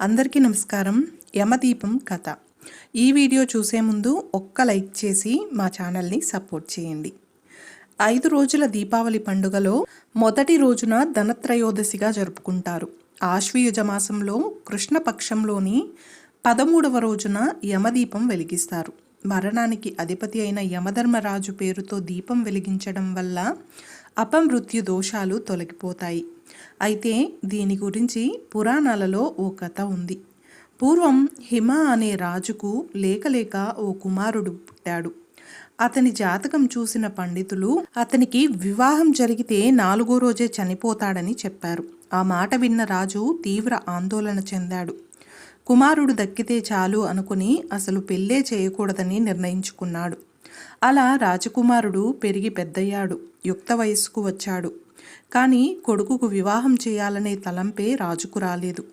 అందరికీ నమస్కారం. యమదీపం కథ. ఈ వీడియో చూసే ముందు ఒక్క లైక్ చేసి మా ఛానల్ని సపోర్ట్ చేయండి. ఐదు రోజుల దీపావళి పండుగలో మొదటి రోజున ధనత్రయోదశిగా జరుపుకుంటారు. ఆశ్వయుజ మాసంలో కృష్ణపక్షంలోని పదమూడవ రోజున యమదీపం వెలిగిస్తారు. మరణానికి అధిపతి అయిన యమధర్మరాజు పేరుతో దీపం వెలిగించడం వల్ల అపమృత్యు దోషాలు తొలగిపోతాయి. అయితే దీని గురించి పురాణాలలో ఓ కథ ఉంది. పూర్వం హిమ అనే రాజుకు లేకలేక ఓ కుమారుడు పుట్టాడు. అతని జాతకం చూసిన పండితులు అతనికి వివాహం జరిగితే నాలుగో రోజే చనిపోతాడని చెప్పారు. ఆ మాట విన్న రాజు తీవ్ర ఆందోళన చెందాడు. కుమారుడు దక్కితే చాలు అనుకుని అసలు పెళ్ళే చేయకూడదని నిర్ణయించుకున్నాడు. అలా రాజకుమారుడు పెరిగి పెద్దయ్యాడు యుక్త వయస్సుకు వచ్చాడు. కానీ కొడుకుకు వివాహం చేయాలనే తలంపే రాజుకు రాలేదు.